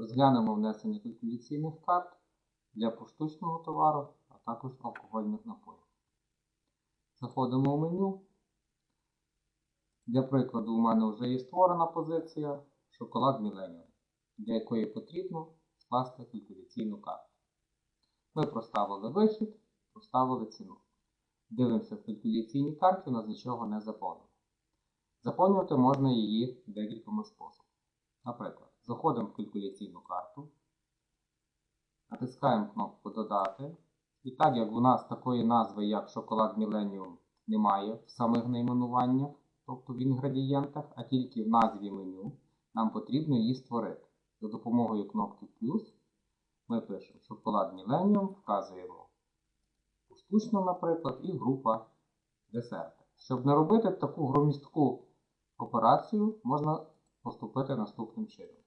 Розглянемо внесення калькуляційних карт для поштучного товару, а також алкогольних напоїв. Заходимо в меню. Для прикладу, у мене вже є створена позиція шоколад Millennium, для якої потрібно скласти калькуляційну карту. Ми проставили вихід, проставили ціну. Дивимося в калькуляційній карті, у нас нічого не заповнено. Заповнювати можна її декількома способами. Наприклад, заходимо в калькуляційну карту, натискаємо кнопку Додати. І так як у нас такої назви, як шоколад Millennium, немає в самих найменуваннях, тобто в інгредієнтах, а тільки в назві меню, нам потрібно її створити. За допомогою кнопки плюс ми пишемо шоколад Millennium, вказуємо штучно, наприклад, і група десерти. Щоб не робити таку громістку операцію, можна поступити наступним чином.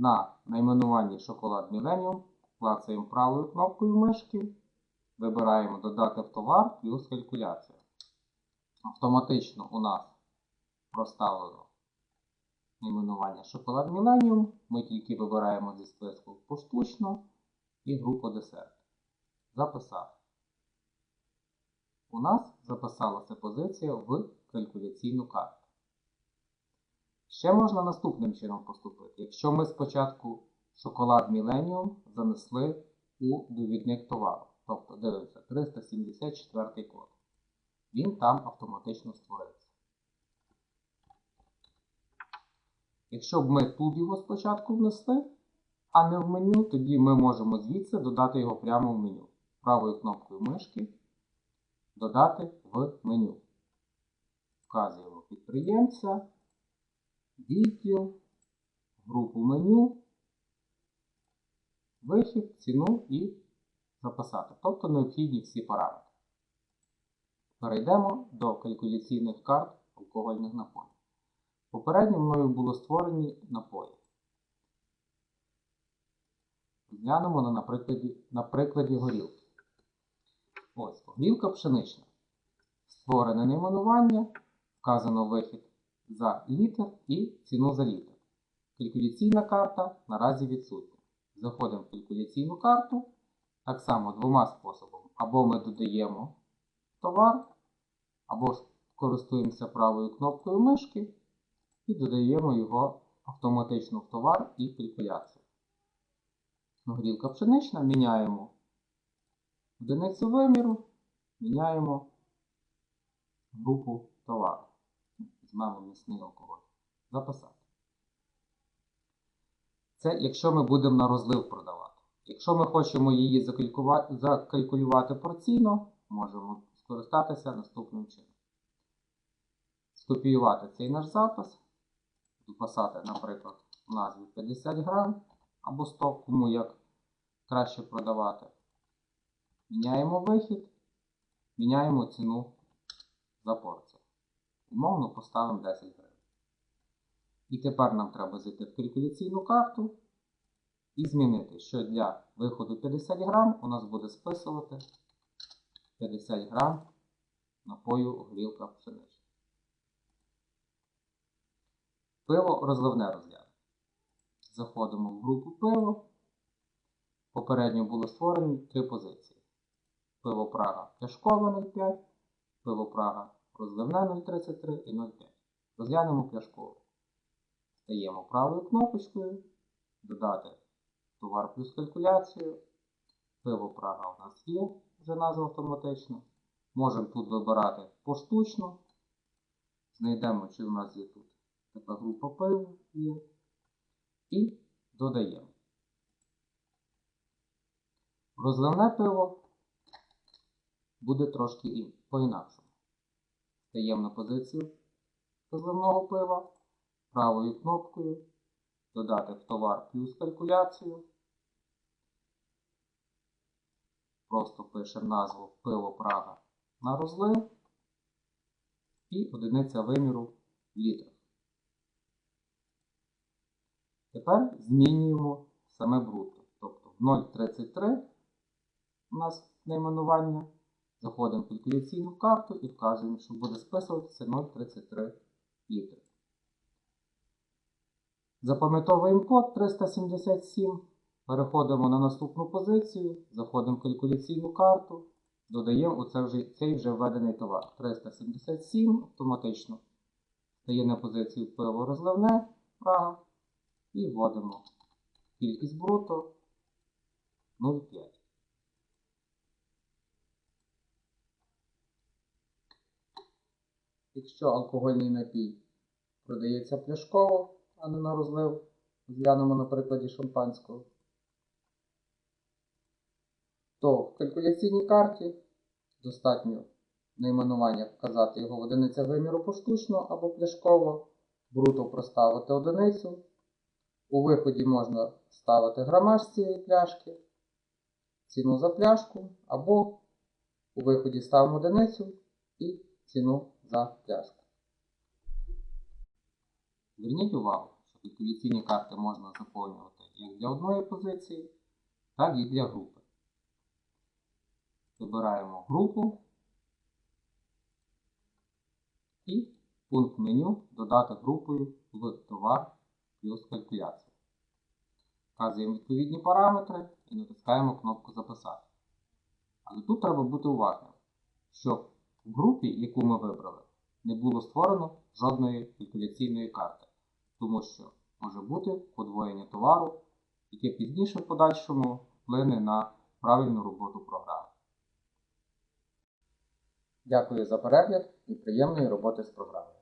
На найменуванні шоколад Millennium клацаємо правою кнопкою мишки, вибираємо Додати в товар плюс калькуляція. Автоматично у нас проставлено найменування шоколад Millennium. Ми тільки вибираємо зі списку поштучно і групу десерт. Записав. У нас записалася позиція в калькуляційну карту. Ще можна наступним чином поступити. Якщо ми спочатку шоколад Millennium занесли у довідник товару. Тобто дивимося 374 код. Він там автоматично створиться. Якщо б ми тут його спочатку внесли, а не в меню, тоді ми можемо звідси додати його прямо в меню. Правою кнопкою мишки додати в меню. Вказуємо підприємця, відділ, групу меню, вихід, ціну і записати. Тобто необхідні всі параметри. Перейдемо до калькуляційних карт алкогольних напоїв. Попередньо мною було створені напої. Глянемо на, прикладі, на прикладі горілки. Ось, горілка пшенична. Створене найменування, вказано вихід за літр і ціну за літр. Калькуляційна карта наразі відсутня. Заходимо в калькуляційну карту. Так само двома способами. Або ми додаємо товар, або користуємося правою кнопкою мишки і додаємо його автоматично в товар і калькуляцію. Горілка пшенична, міняємо одиницю виміру, міняємо групу міцний алкоголь. Записати. Це якщо ми будемо на розлив продавати. Якщо ми хочемо її закалькулювати порційно, можемо скористатися наступним чином. Скопіювати цей наш запис, дописати, наприклад, в назві 50 грам або 100, кому як краще продавати. Міняємо вихід, міняємо ціну за порцію. Умовно поставимо 10 гривень. І тепер нам треба зайти в калькуляційну карту і змінити, що для виходу 50 грам у нас буде списувати 50 грам напою горілка пшенична. Пиво розливне розглянемо. Заходимо в групу пиво. Попередньо були створені три позиції. Пиво Прага пляшкове 0,5, пиво Прага розливне 0,33 і 0,5. Розглянемо пляшкове. Стаємо правою кнопочкою, додати товар плюс калькуляцію. Пиво Прага у нас є, вже назва автоматично. Можемо тут вибирати поштучно. Знайдемо, чи у нас є тут така група пива є. І додаємо. Розливне пиво буде трошки по-інакшому. Стаємо на позицію розливного пива правою кнопкою, додати в товар плюс калькуляцію. Просто пишемо назву пиво Прага на розлив і одиниця виміру літрів. Тепер змінюємо саме брутто. Тобто 0,33 у нас найменування. Заходимо в калькуляційну карту і вказуємо, що буде списуватися 0,33 літри. Запам'ятовуємо код 377. Переходимо на наступну позицію, заходимо в калькуляційну карту, додаємо вже, цей вже введений товар. 377 автоматично стає на позицію пиво розливне Прага і вводимо кількість бруто 0,5. Якщо алкогольний напій продається пляшково, а не на розлив, зглянемо на прикладі шампанського, то в калькуляційній карті достатньо найменування вказати його в одиницях виміру поштучно або пляшково, бруто проставити одиницю. У виході можна ставити грамаж цієї пляшки, ціну за пляшку, або у виході ставимо одиницю і ціну за пляшку. Зверніть увагу, що калькуляційні карти можна заповнювати як для одної позиції, так і для групи. Вибираємо групу і пункт меню додати групою в товар плюс калькуляція. Вказуємо відповідні параметри і натискаємо кнопку Записати. Але тут треба бути уважним, щоб в групі, яку ми вибрали, не було створено жодної калькуляційної карти, тому що може бути подвоєння товару, яке пізніше в подальшому вплине на правильну роботу програми. Дякую за перегляд і приємної роботи з програмою.